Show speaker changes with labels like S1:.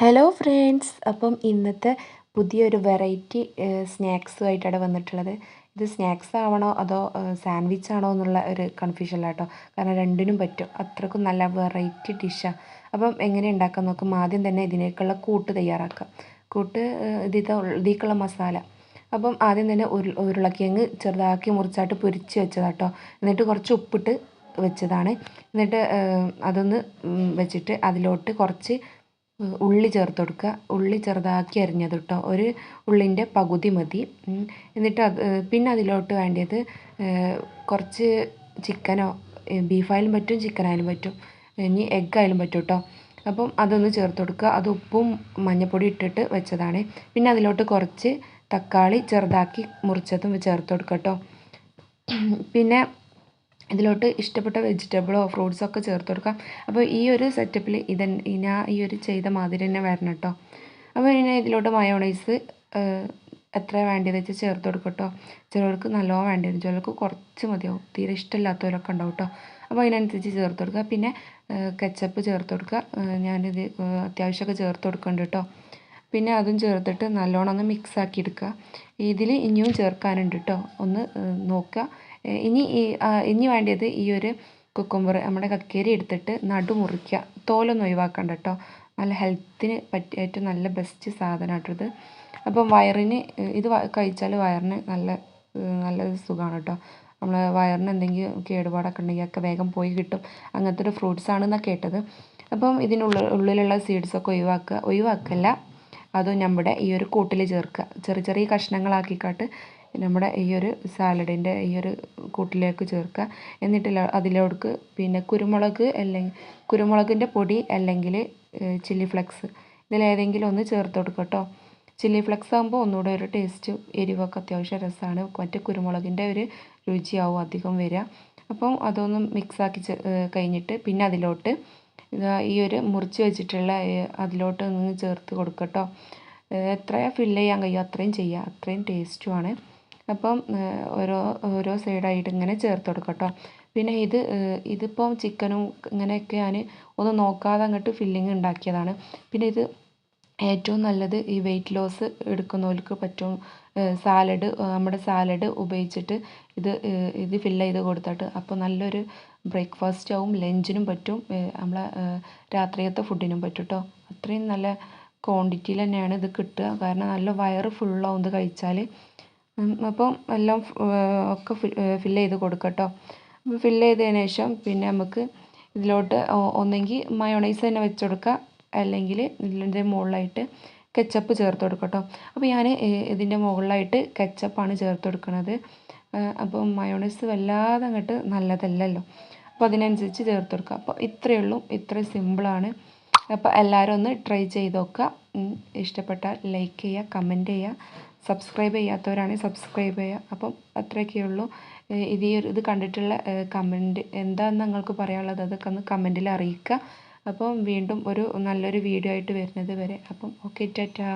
S1: Hello friends അപ്പം ഇന്നത്തെ പുതിയൊരു വെറൈറ്റി സ്നാക്സുമായിട്ടാണ് വന്നിട്ടുള്ളത്. ഇത് സ്നാക്സ് ആവണോ അതോ സാൻഡ്വിച്ച് ആണോ എന്നുള്ള ഒരു കൺഫ്യൂഷനിലാട്ടോ കാരണം രണ്ടിനും പറ്റും. അത്രക്കും നല്ല വെറൈറ്റി ഡിഷാണ് അപ്പം എങ്ങനെ ഉണ്ടാക്കാൻ നോക്കും. ആദ്യം തന്നെ ഇതിനേക്കുള്ള കൂട്ട് തയ്യാറാക്കാം. കൂട്ട് ഇതിത്തെ ഇതിലേക്കുള്ള മസാല അപ്പം ആദ്യം തന്നെ ഉരു ഉരുളക്കിഴങ്ങ് ചെറുതാക്കി മുറിച്ചായിട്ട് പൊരിച്ച് വെച്ചതാട്ടോ. എന്നിട്ട് കുറച്ച് ഉപ്പിട്ട് വെച്ചതാണ്. എന്നിട്ട് അതൊന്ന് വെച്ചിട്ട് അതിലോട്ട് കുറച്ച് ഉള്ളി ചേർത്ത് കൊടുക്കുക ഉള്ളി ചെറുതാക്കി അരിഞ്ഞത് കേട്ടോ ഒരു ഉള്ളിന്റെ പകുതി മതി. എന്നിട്ട് അത് പിന്നെ അതിലോട്ട് വേണ്ടത് കുറച്ച് ചിക്കനോ ബീഫായാലും പറ്റും ചിക്കനായാലും പറ്റും. ഇനി എഗ്ഗ് ആയാലും പറ്റും കേട്ടോ അപ്പം അതൊന്ന് ചേർത്ത് കൊടുക്കുക അത് ഉപ്പും മഞ്ഞൾപ്പൊടി ഇട്ടിട്ട് വെച്ചതാണ്. പിന്നെ അതിലോട്ട് കുറച്ച് തക്കാളി ചെറുതാക്കി മുറിച്ചതും ചേർത്ത് കൊടുക്കുക കേട്ടോ പിന്നെ ഇതിലോട്ട് ഇഷ്ടപ്പെട്ട വെജിറ്റബിളോ ഫ്രൂട്ട്സോ ഒക്കെ ചേർത്ത് കൊടുക്കാം. അപ്പോൾ ഈ ഒരു സെറ്റപ്പിൽ ഇതൻ ഞാൻ ഈ ഒരു ചെയ്ത മാതിരി തന്നെ വരണം കേട്ടോ അപ്പോൾ ഇനി ഇതിലോട്ട് മയോണൈസ് എത്ര വേണ്ടത് വെച്ച് ചേർത്ത് കൊടുക്കും കേട്ടോ ചിലർക്ക് നല്ലോണം വേണ്ടി വരും ചിലർക്ക് കുറച്ച് മതിയാവും. തീരെ ഇഷ്ടമില്ലാത്തവരൊക്കെ ഉണ്ടാവും കേട്ടോ അപ്പോൾ അതിനനുസരിച്ച് ചേർത്ത് കൊടുക്കുക. പിന്നെ കെച്ചപ്പ് ചേർത്ത് കൊടുക്കുക. ഞാനിത് അത്യാവശ്യമൊക്കെ ചേർത്ത് കൊടുക്കുന്നുണ്ട് കേട്ടോ പിന്നെ അതും ചേർത്തിട്ട് നല്ലോണം ഒന്ന് മിക്സ് ആക്കി എടുക്കുക. ഇതിൽ ഇനിയും ചേർക്കാനുണ്ട് കേട്ടോ ഒന്ന് നോക്കുക. ഇനി ഇനി വേണ്ടത് ഈ ഒരു കുക്കുംബർ നമ്മുടെ കക്കേരി എടുത്തിട്ട് നടു മുറിക്കുക തോലൊന്നും ഒഴിവാക്കണ്ട കേട്ടോ. നല്ല ഹെൽത്തിന് പറ്റിയ ഏറ്റവും നല്ല ബെസ്റ്റ് സാധനമാട്ടോ ഇത്. അപ്പം വയറിന് ഇത് കഴിച്ചാൽ വയറിന് നല്ല നല്ല സുഖമാണ് കേട്ടോ. നമ്മൾ വയറിന് എന്തെങ്കിലും കേടുപാടൊക്കെ ഉണ്ടെങ്കിൽ ഒക്കെ വേഗം പോയി കിട്ടും. അങ്ങനത്തെ ഒരു ഫ്രൂട്ട്സ് ആണെന്നാണ് കേട്ടത്. അപ്പം ഇതിനുള്ള ഉള്ളിലുള്ള സീഡ്സൊക്കെ ഒഴിവാക്കുക. ഒഴിവാക്കല്ല അതും നമ്മുടെ ഈ ഒരു കൂട്ടിൽ ചേർക്കുക. ചെറിയ ചെറിയ കഷ്ണങ്ങളാക്കിക്കാട്ട് നമ്മുടെ ഈ ഒരു സാലഡിന്റെ ഈ ഒരു കൂട്ടിലേക്ക് ചേർക്കുക. എന്നിട്ട് അതിലോട്ട് പിന്നെ കുരുമുളക് അല്ലെങ്കിൽ കുരുമുളകിന്റെ പൊടി അല്ലെങ്കിൽ ചില്ലി ഫ്ലെക്സ്. ഇതിലേതെങ്കിലും ഒന്ന് ചേർത്ത് കൊടുക്കുക കേട്ടോ ചില്ലി ഫ്ലെക്സ് ആകുമ്പോൾ ഒന്നുകൂടെ ഒരു ടേസ്റ്റ് എരിവൊക്കെ അത്യാവശ്യം രസമാണ് മറ്റേ കുരുമുളകിന്റെ ഒരു രുചിയാവും അധികം വരിക അപ്പം അതൊന്ന് മിക്സാക്കി കഴിഞ്ഞിട്ട് പിന്നെ അതിലോട്ട് ഈ ഒരു മുറിച്ച് വെച്ചിട്ടുള്ള അതിലോട്ട് ഒന്ന് ചേർത്ത് കൊടുക്കട്ടോ എത്ര ഫില്ല് ചെയ്യാൻ കഴിയുമോ അത്രയും ചെയ്യുക അത്രയും ടേസ്റ്റുമാണ് അപ്പം ഓരോ ഓരോ സൈഡായിട്ട് ഇങ്ങനെ ചേർത്ത് കൊടുക്കുക കേട്ടോ പിന്നെ ഇത് ഇതിപ്പം ചിക്കനും ഇങ്ങനെയൊക്കെ ഞാൻ ഒന്ന് നോക്കാതെ അങ്ങോട്ട് ഫില്ലിങ് ഉണ്ടാക്കിയതാണ്. പിന്നെ ഇത് ഏറ്റവും നല്ലത് ഈ വെയിറ്റ് ലോസ് എടുക്കുന്നവർക്ക് പറ്റും. സാലഡ് നമ്മുടെ സാലഡ് ഉപയോഗിച്ചിട്ട് ഇത് ഇത് ഫില്ല് ചെയ്ത് കൊടുത്തിട്ട്. അപ്പോൾ നല്ലൊരു ബ്രേക്ക്ഫാസ്റ്റ് ആവും ലഞ്ചിനും പറ്റും. നമ്മളെ രാത്രിയത്തെ ഫുഡിനും പറ്റും കേട്ടോ അത്രയും നല്ല ക്വാണ്ടിറ്റിയിൽ തന്നെയാണ് ഇത് കിട്ടുക. കാരണം നല്ല വയറ് ഫുള്ളാവും ഇത് കഴിച്ചാൽ അപ്പം എല്ലാം ഒക്കെ ഫില്ല് ചെയ്ത് കൊടുക്കുക കേട്ടോ അപ്പോൾ ഫില്ല് ചെയ്തതിന് ശേഷം പിന്നെ നമുക്ക് ഇതിലോട്ട് ഒന്നെങ്കിൽ മയോണൈസ് തന്നെ വെച്ച് കൊടുക്കുക. അല്ലെങ്കിൽ ഇതിന്റെ മുകളിലായിട്ട് കെച്ചപ്പ് ചേർത്ത് കൊടുക്കുക കേട്ടോ അപ്പോൾ ഞാൻ ഇതിന്റെ മുകളിലായിട്ട് കെച്ചപ്പാണ് ചേർത്ത് കൊടുക്കുന്നത് അപ്പോൾ മയോണൈസ് വല്ലാതെ അങ്ങോട്ട് നല്ലതല്ലല്ലോ. അപ്പോൾ അതിനനുസരിച്ച് ചേർത്ത് കൊടുക്കുക. അപ്പോൾ ഇത്രയേ ഉള്ളൂ. ഇത്ര സിമ്പിളാണ് അപ്പോൾ എല്ലാവരും ഒന്ന് ട്രൈ ചെയ്ത് നോക്കുക. ഇഷ്ടപ്പെട്ടാൽ ലൈക്ക് ചെയ്യുക കമന്റ് ചെയ്യുക. സബ്സ്ക്രൈബ് ചെയ്യാത്തവരാണെങ്കിൽ സബ്സ്ക്രൈബ് ചെയ്യുക അപ്പം അത്രയൊക്കെ ഉള്ളൂ. ഇത് ഈ ഇത് കണ്ടിട്ടുള്ള കമന്റ് എന്താണെന്ന് നിങ്ങൾക്ക് പറയാനുള്ളത് അതൊക്കെ ഒന്ന് കമന്റിൽ അറിയിക്കുക അപ്പം വീണ്ടും ഒരു നല്ലൊരു വീഡിയോ ആയിട്ട് വരുന്നത് വരെ. അപ്പം ഓക്കെ ടാറ്റാ.